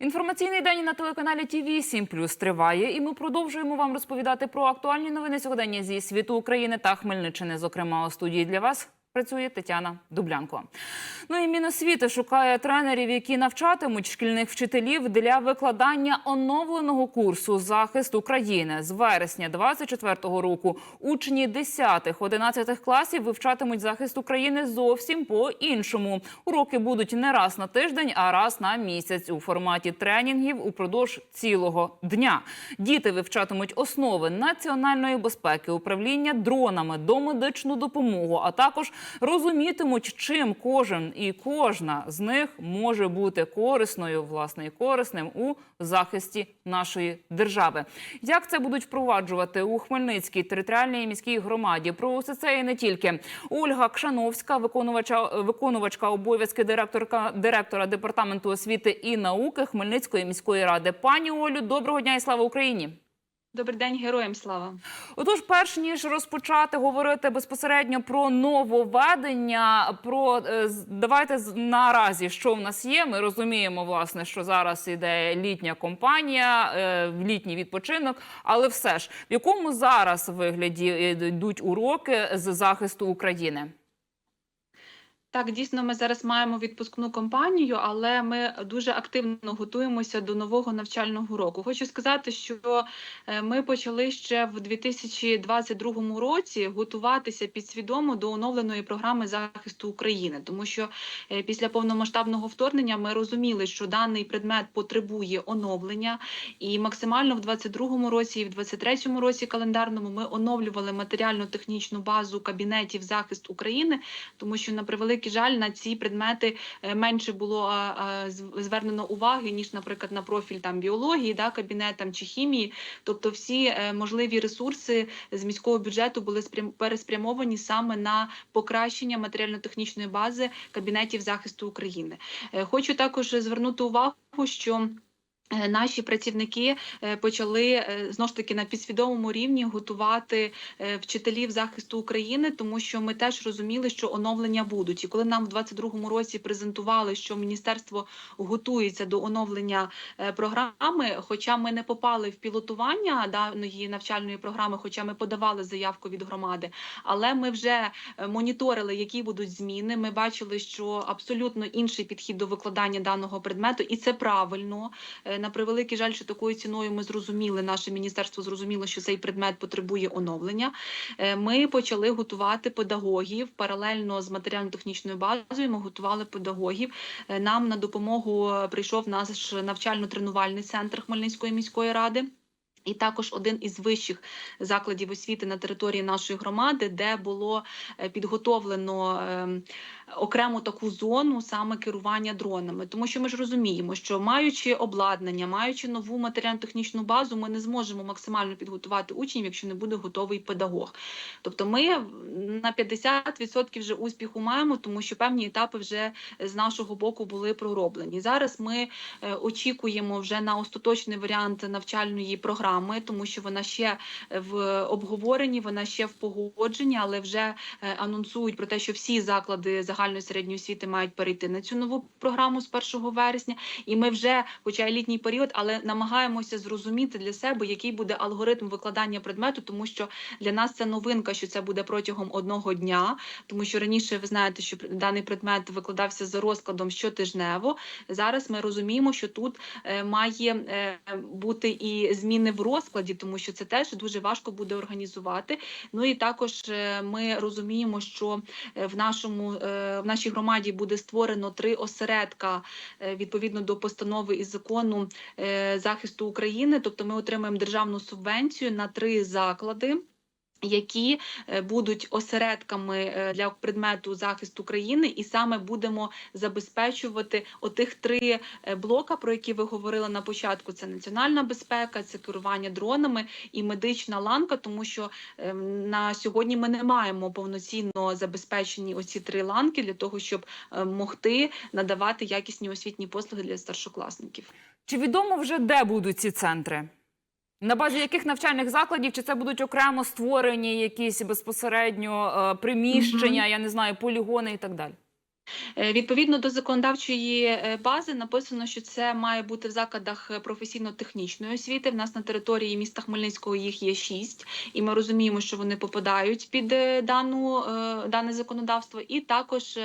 Інформаційний день на телеканалі ТВ 7 плюс триває, і ми продовжуємо вам розповідати про актуальні новини сьогодення зі світу України та Хмельниччини. Зокрема, у студії для вас працює Тетяна Дублянко. Ну і Міносвіти шукає тренерів, які навчатимуть шкільних вчителів для викладання оновленого курсу захист України з вересня 24-го року. Учні 10-11 класів вивчатимуть захист України зовсім по-іншому. Уроки будуть не раз на тиждень, а раз на місяць у форматі тренінгів упродовж цілого дня. Діти вивчатимуть основи національної безпеки, управління дронами, домедичну допомогу, а також розумітимуть, чим кожен і кожна з них може бути корисною, власне, і корисним у захисті нашої держави. Як це будуть впроваджувати у Хмельницькій територіальній міській громаді? Про усе це і не тільки Ольга Кшановська, виконувача виконувачка обов'язки директорка директора департаменту освіти і науки Хмельницької міської ради. Пані Олю, доброго дня і слава Україні. Добрий день, героям слава. Отож, перш ніж розпочати говорити безпосередньо про нововведення, про е, давайте наразі, що в нас є. Ми розуміємо, власне, що зараз іде літня компанія, е, літній відпочинок, але все ж в якому зараз вигляді е, йдуть уроки з захисту України? Так, дійсно, ми зараз маємо відпускну кампанію, але ми дуже активно готуємося до нового навчального року. Хочу сказати, що е, ми почали ще в 2022 році готуватися підсвідомо до оновленої програми захисту України, тому що е, після повномасштабного вторгнення ми розуміли, що даний предмет потребує оновлення, і максимально в 2022 році і в 2023 році календарному ми оновлювали матеріально-технічну базу кабінетів захист України, тому що на превеликий жаль на ці предмети е, менше було звернено уваги ніж, наприклад, на профіль там біології, да, кабінет там чи хімії. Тобто, всі е, можливі ресурси з міського бюджету були спрям- переспрямовані саме на покращення матеріально-технічної бази кабінетів захисту України. Е, Хочу також звернути увагу, що Наші працівники е, почали е, знову ж таки на підсвідомому рівні готувати е, вчителів захисту України, тому що ми теж розуміли, що оновлення будуть. І коли нам в 22-му році презентували, що міністерство готується до оновлення е, програми, хоча ми не попали в пілотування даної навчальної програми, хоча ми подавали заявку від громади, але ми вже е, моніторили, які будуть зміни. Ми бачили, що абсолютно інший підхід до викладання даного предмету, і це правильно. На превеликий жаль, що такою ціною ми зрозуміли, наше міністерство зрозуміло, що цей предмет потребує оновлення. Е, Ми почали готувати педагогів паралельно з матеріально-технічною базою. Ми готували педагогів. Е, Нам на допомогу прийшов наш навчально-тренувальний центр Хмельницької міської ради. І також один із вищих закладів освіти на території нашої громади, де було е, підготовлено ем, окрему таку зону саме керування дронами. Тому що ми ж розуміємо, що маючи обладнання, маючи нову матеріально-технічну базу, ми не зможемо максимально підготувати учнів, якщо не буде готовий педагог. Тобто, ми на 50% вже успіху маємо, тому що певні етапи вже з нашого боку були пророблені. Зараз ми е, очікуємо вже на остаточний варіант навчальної програми, тому що вона ще в обговоренні, вона ще в погодженні, але вже е, анонсують про те, що всі заклади загальної середньої освіти мають перейти на цю нову програму з 1 вересня. І ми вже, хоча й літній період, але намагаємося зрозуміти для себе, який буде алгоритм викладання предмету, тому що для нас це новинка, що це буде протягом одного дня, тому що раніше ви знаєте, що даний предмет викладався за розкладом щотижнево. Зараз ми розуміємо, що тут е, має е, бути і зміни в розкладі, тому що це теж дуже важко буде організувати. Ну і також е, ми розуміємо, що е, в нашому е, в нашій громаді буде створено три осередка відповідно до постанови і закону захисту України. Тобто, ми отримаємо державну субвенцію на три заклади. Які е, будуть осередками е, для предмету захисту країни, і саме будемо забезпечувати отих три е, блока, про які ви говорили на початку: це національна безпека, це керування дронами і медична ланка, тому що е, на сьогодні ми не маємо повноцінно забезпечені оці три ланки для того, щоб могти надавати якісні освітні послуги для старшокласників. Чи відомо вже де будуть ці центри? На базі яких навчальних закладів чи це будуть окремо створені якісь безпосередньо е, приміщення, я не знаю, полігони і так далі? Е, Відповідно до законодавчої е, бази написано, що це має бути в закладах е, професійно-технічної освіти. В нас на території міста Хмельницького їх є шість, і ми розуміємо, що вони попадають під дану дане законодавство. І також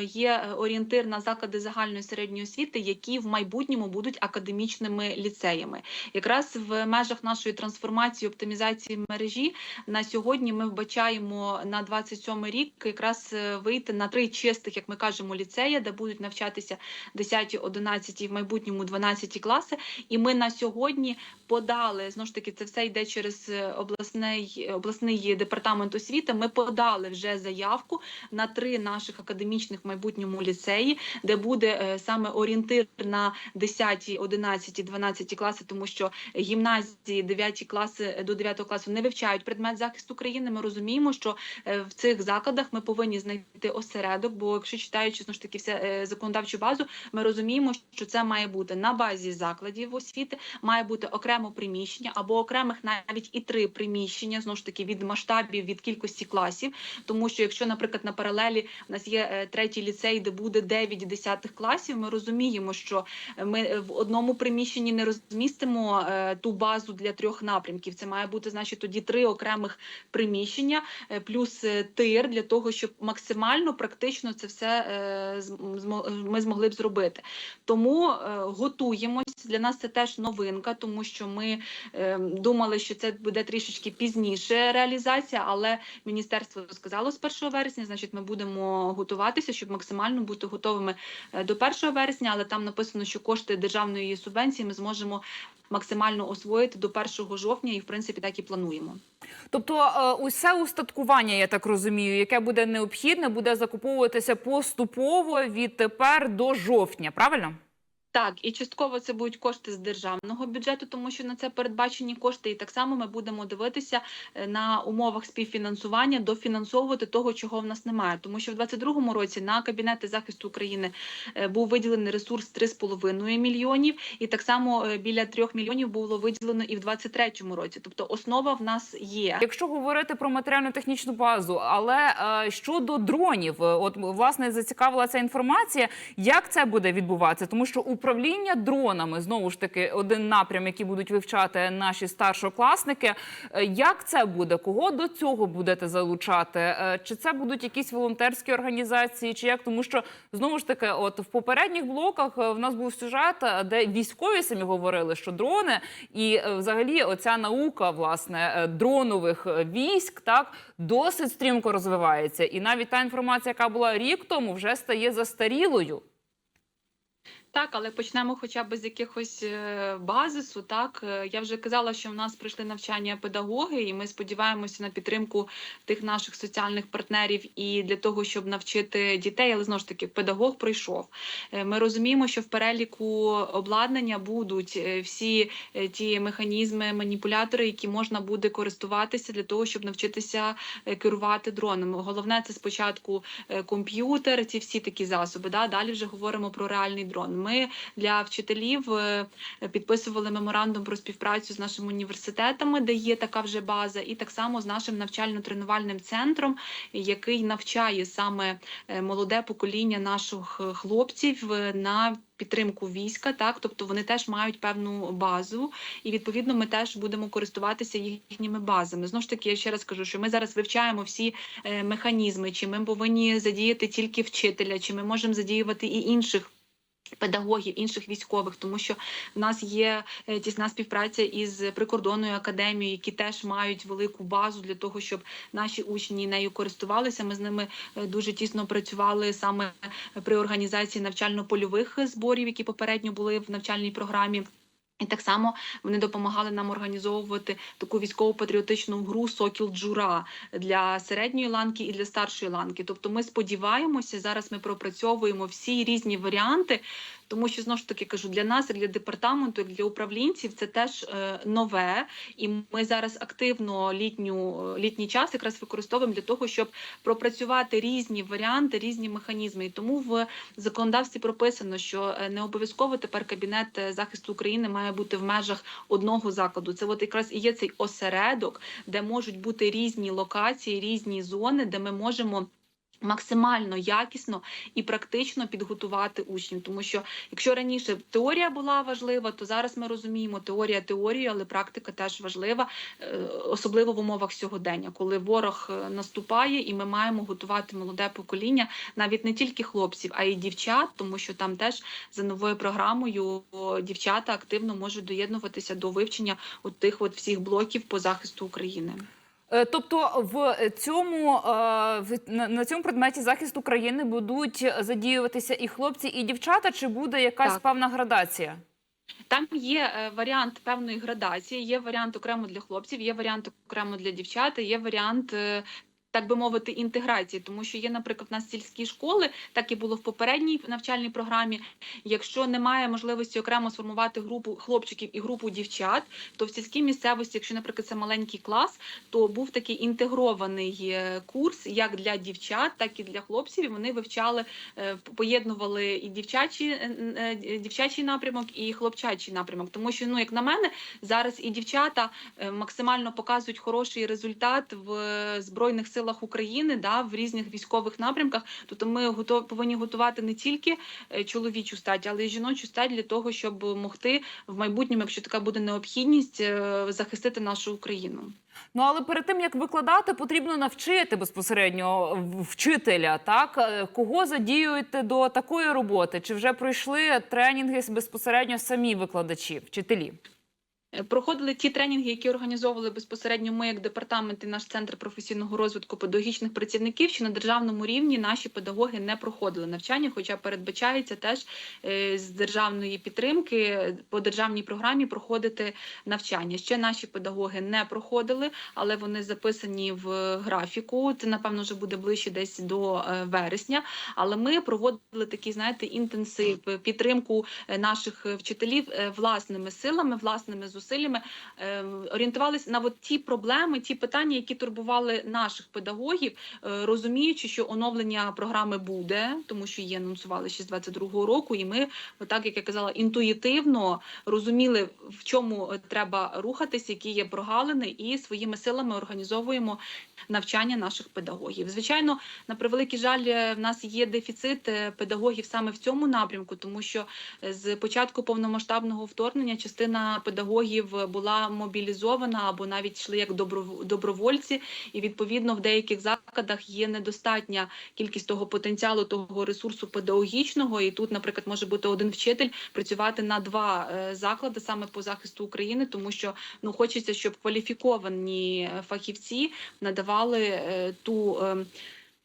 є орієнтир на заклади загальної середньої освіти, які в майбутньому будуть академічними ліцеями. Якраз в межах нашої трансформації оптимізації мережі на сьогодні ми вбачаємо на 27 рік якраз вийти на три чистих, як ми кажемо, ліцея, де будуть навчатися 10, 11 і в майбутньому 12 класи. І ми на сьогодні подали знову ж таки, це все йде через е, обласний обласний департамент освіти. Ми подали вже заявку на три наших академічних майбутньому ліцеї, де буде е, саме орієнтир на 10, 11, 12 класи, тому що гімназії 9 класи до 9 класу не вивчають предмет захисту країни. Ми розуміємо, що е, в цих закладах ми повинні знайти осередок. Бо якщо читаючи знову ж таки все законодавчу базу, ми розуміємо, що це має бути на базі закладів освіти, має бути окремо приміщення або окремих навіть і три приміщення знову ж таки від масштабів від кількості класів. Тому що якщо, наприклад, на паралелі у нас є е, третій ліцей, де буде 9 десятих класів, ми розуміємо, що ми е, в одному приміщенні не розмістимо е, ту базу для трьох напрямків. Це має бути, значить, тоді три окремих приміщення, плюс тир для того, щоб максимально практично це все е, зм- ми змогли б зробити. Тому е, готуємось. Для нас це теж новинка, тому що ми е, думали, що це буде трішечки пізніше реалізація, але міністерство сказало з 1 вересня, значить, ми будемо готуватися, щоб максимально бути готовими е, до 1 вересня, але там написано, що кошти державної субвенції ми зможемо максимально освоїти до 1 жовтня, і в принципі так і плануємо. Тобто, е, усе устаткування, я так розумію, яке буде необхідне, буде закуповуватися поступово від тепер до жовтня, правильно? Так, і частково це будуть кошти з державного бюджету, тому що на це передбачені кошти. І так само ми будемо дивитися е, на умовах співфінансування, дофінансовувати того, чого в нас немає. Тому що в 2022 році на кабінети захисту України е, був виділений ресурс 3,5 мільйонів, і так само е, біля 3 мільйонів було виділено і в 2023 році. Тобто основа в нас є. Якщо говорити про матеріально-технічну базу, але е, щодо дронів, от власне зацікавила ця інформація, як це буде відбуватися, тому що управління дронами знову ж таки один напрям, який будуть вивчати наші старшокласники. Е, Як це буде? Кого до цього будете залучати? Е, Чи це будуть якісь волонтерські організації, чи як? Тому що знову ж таки, от в попередніх блоках е, в нас був сюжет, де військові самі говорили, що дрони і взагалі оця наука власне дронових військ так досить стрімко розвивається. І навіть та інформація, яка була рік тому, вже стає застарілою. Так, але почнемо хоча б з якихось е, базису. Так Е, я вже казала, що в нас прийшли навчання педагоги, і ми сподіваємося на підтримку тих наших соціальних партнерів і для того, щоб навчити дітей. Але знову ж таки, педагог пройшов. Е, Ми розуміємо, що в переліку обладнання будуть всі ті механізми, маніпулятори, які можна буде користуватися для того, щоб навчитися керувати дронами. Головне це спочатку комп'ютер, ці всі такі засоби. Да? Далі вже говоримо про реальний дрон. Ми для вчителів е, підписували меморандум про співпрацю з нашими університетами, де є така вже база, і так само з нашим навчально-тренувальним центром, який навчає саме е, молоде покоління наших е, хлопців на підтримку війська, так тобто вони теж мають певну базу, і відповідно ми теж будемо користуватися їхніми базами. Знову ж таки, я ще раз кажу, що ми зараз вивчаємо всі механізми, чи ми повинні задіяти тільки вчителя, чи ми можемо задіювати і інших. Педагогів інших військових, тому що в нас є е, тісна співпраця із прикордонною академією, які теж мають велику базу для того, щоб наші учні нею користувалися. Ми з ними е, дуже тісно працювали саме при організації навчально-польових зборів, які попередньо були в навчальній програмі. І так само вони допомагали нам організовувати таку військово-патріотичну гру Сокіл Джура для середньої ланки і для старшої ланки. Тобто, ми сподіваємося, зараз ми пропрацьовуємо всі різні варіанти, тому що знову ж таки кажу, для нас, для департаменту, для управлінців, це теж е, нове, і ми зараз активно літню літній час якраз використовуємо для того, щоб пропрацювати різні варіанти, різні механізми. І тому в законодавстві прописано, що е, не обов'язково тепер кабінет е, захисту України має бути в межах одного закладу. Це от якраз і є цей осередок, де можуть бути різні локації, різні зони, де ми можемо. Максимально якісно і практично підготувати учнів, тому що якщо раніше теорія була важлива, то зараз ми розуміємо теорія теорію, але практика теж важлива, е, особливо в умовах сьогодення, коли ворог е, наступає, і ми маємо готувати молоде покоління, навіть не тільки хлопців, а й дівчат, тому що там теж за новою програмою дівчата активно можуть доєднуватися до вивчення от тих от всіх блоків по захисту України. Е, Тобто в цьому е, на цьому предметі захист України будуть задіюватися і хлопці, і дівчата, чи буде якась Так. певна градація? Там є е, варіант певної градації, є варіант окремо для хлопців, є варіант окремо для дівчат, є варіант. Так би мовити, інтеграції, тому що є, наприклад, у нас сільські школи, так і було в попередній навчальній програмі. Якщо немає можливості окремо сформувати групу хлопчиків і групу дівчат, то в сільській місцевості, якщо, наприклад, це маленький клас, то був такий інтегрований е, курс як для дівчат, так і для хлопців. І вони вивчали, е, поєднували і дівчачі, е, дівчачий напрямок, і хлопчачий напрямок. Тому що, ну як на мене, зараз і дівчата максимально показують хороший результат в збройних силах України, да, в різних військових напрямках. Тобто ми готов, повинні готувати не тільки е, чоловічу стать, але й жіночу стать для того, щоб могти в майбутньому, якщо така буде необхідність, е, захистити нашу Україну. Ну але перед тим як викладати, потрібно навчити безпосередньо вчителя. Так Е, кого задіюєте до такої роботи? Чи вже пройшли тренінги безпосередньо самі викладачі, вчителі? Е, Проходили ті тренінги, які організовували безпосередньо ми, як департамент і наш центр професійного розвитку педагогічних працівників, що на державному рівні наші педагоги не проходили навчання, хоча передбачається теж е, з державної підтримки е, по державній програмі проходити навчання. Ще наші педагоги не проходили, але вони записані в графіку. Це напевно вже буде ближче десь до вересня. Але ми проводили такий, знаєте, інтенсив підтримку наших вчителів власними силами, власними зусиллями, е, орієнтувалися на от ті проблеми, ті питання, які турбували наших педагогів, е, розуміючи, що оновлення програми буде, тому що її анонсували ще з 22-го року, і ми, так як я казала, інтуїтивно розуміли, в чому е, треба рухатись, які є прогалини, і своїми силами організовуємо навчання наших педагогів. Звичайно, на превеликий жаль, в нас є дефіцит педагогів саме в цьому напрямку, тому що з початку повномасштабного вторгнення частина педагогів була мобілізована або навіть йшли як добров- добровольці, і відповідно в деяких закладах є недостатня кількість того потенціалу, того ресурсу педагогічного. І тут, наприклад, може бути один вчитель працювати на два е, заклади саме по захисту України, тому що ну хочеться, щоб кваліфіковані е, фахівці надавали е, ту.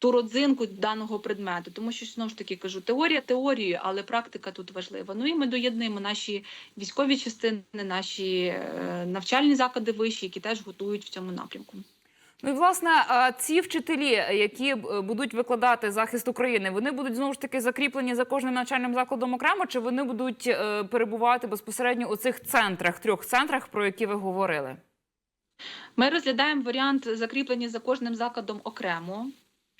Ту родзинку даного предмету, тому що знову ж таки кажу, теорія теорією, але практика тут важлива. Ну і ми доєднуємо наші військові частини, наші е, навчальні заклади вищі, які теж готують в цьому напрямку. Ну і власне ці вчителі, які е, будуть викладати захист України, вони будуть знову ж таки закріплені за кожним навчальним закладом окремо, чи вони будуть е, перебувати безпосередньо у цих центрах, трьох центрах, про які ви говорили? Ми розглядаємо варіант закріплення за кожним закладом окремо.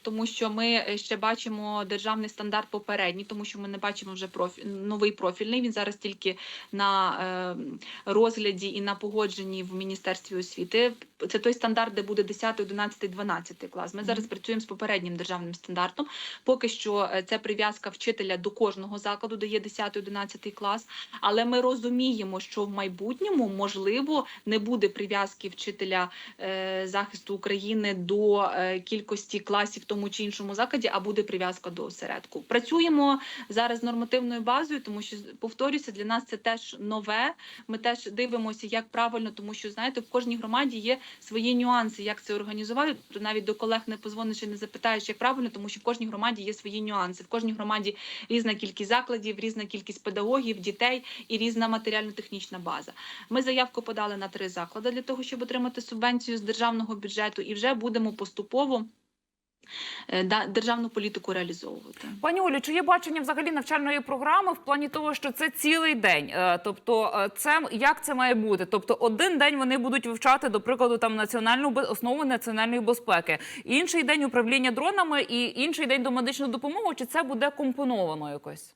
Тому що ми е, ще бачимо державний стандарт попередній, тому що ми не бачимо вже профіль, новий профільний. Він зараз тільки на е, розгляді і на погодженні в міністерстві освіти. Це той стандарт, де буде 10, 11, 12 клас. Ми зараз працюємо з попереднім державним стандартом. Поки що е, це прив'язка вчителя до кожного закладу, де є 10, 11 клас. Але ми розуміємо, що в майбутньому можливо не буде прив'язки вчителя е, захисту України до е, кількості класів тому чи іншому закладі, а буде прив'язка до осередку. Працюємо зараз з нормативною базою, тому що повторюся, для нас це теж нове. Ми теж дивимося, як правильно, тому що знаєте, в кожній громаді є свої нюанси, як це організувати. То навіть до колег не позвониш і не запитаєш, як правильно, тому що в кожній громаді є свої нюанси. В кожній громаді різна кількість закладів, різна кількість педагогів, дітей і різна матеріально-технічна база. Ми заявку подали на три заклади для того, щоб отримати субвенцію з державного бюджету, і вже будемо поступово державну політику реалізовувати. Пані Олю, чи є бачення взагалі навчальної програми в плані того, що це цілий день? Е, Тобто, е, це як це має бути? Тобто, один день вони будуть вивчати, до прикладу, там національну основу національної безпеки, інший день управління дронами і інший день до медичної допомоги. Чи це буде компоновано якось?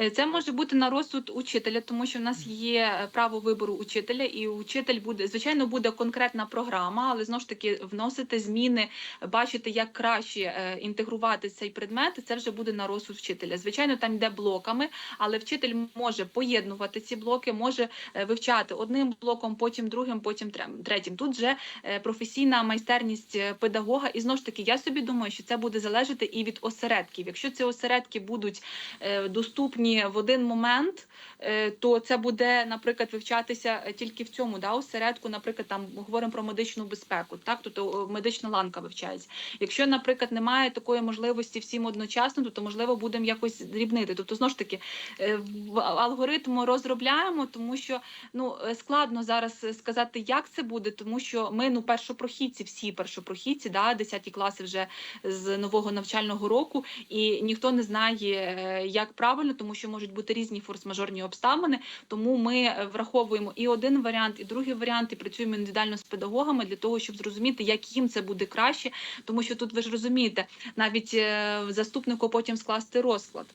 Е, Це може бути на розсуд учителя, тому що в нас є е, право вибору учителя, і учитель буде, звичайно, буде конкретна програма, але знову ж таки вносити зміни, бачити, як краще е, інтегрувати цей предмет. Це вже буде на розсуд вчителя. Звичайно, там йде блоками, але вчитель може поєднувати ці блоки, може вивчати одним блоком, потім другим, потім третім. Тут вже професійна майстерність педагога. І знову ж таки, я собі думаю, що це буде залежати і від осередків. Якщо ці осередки будуть е, доступні в один момент, е, то це буде, наприклад, вивчатися е, тільки в цьому да, осередку, наприклад, там говоримо про медичну безпеку, так, тобто медична ланка вивчається. Якщо, наприклад, немає такої можливості всім одночасно, то, то можливо будемо якось дрібнити. Тобто, знову ж таки, е, алгоритм розробляємо, тому що ну складно зараз сказати, як це буде, тому що ми ну першопрохідці, всі першопрохідці, да, 10 класи вже з нового навчального року, і ніхто не знає, як правильно, тому що можуть бути різні форс-мажорні обставини. Тому ми е, враховуємо і один варіант, і другий варіант, і працюємо індивідуально з педагогами для того, щоб зрозуміти, як їм це буде краще. Тому що тут ви ж розумієте, навіть е, заступнику потім скласти розклад.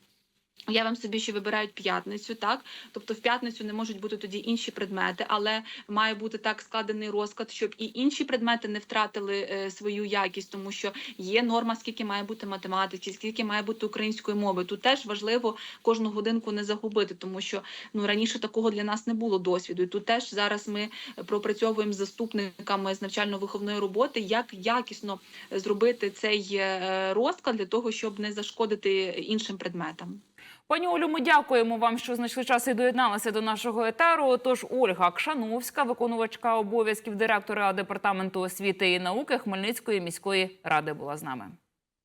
Уявимо собі, що вибирають п'ятницю, так тобто в п'ятницю не можуть бути тоді інші предмети, але має бути так складений розклад, щоб і інші предмети не втратили е, свою якість, тому що є норма, скільки має бути математики, скільки має бути української мови. Тут теж важливо кожну годинку не загубити, тому що ну раніше такого для нас не було досвіду. І тут теж зараз ми пропрацьовуємо з заступниками з навчально-виховної роботи, як якісно зробити цей е, розклад для того, щоб не зашкодити іншим предметам. Пані Олю, ми дякуємо вам, що знайшли час і доєдналися до нашого етеру. Тож Ольга Кшановська, виконувачка обов'язків директора департаменту освіти і науки Хмельницької міської ради, була з нами.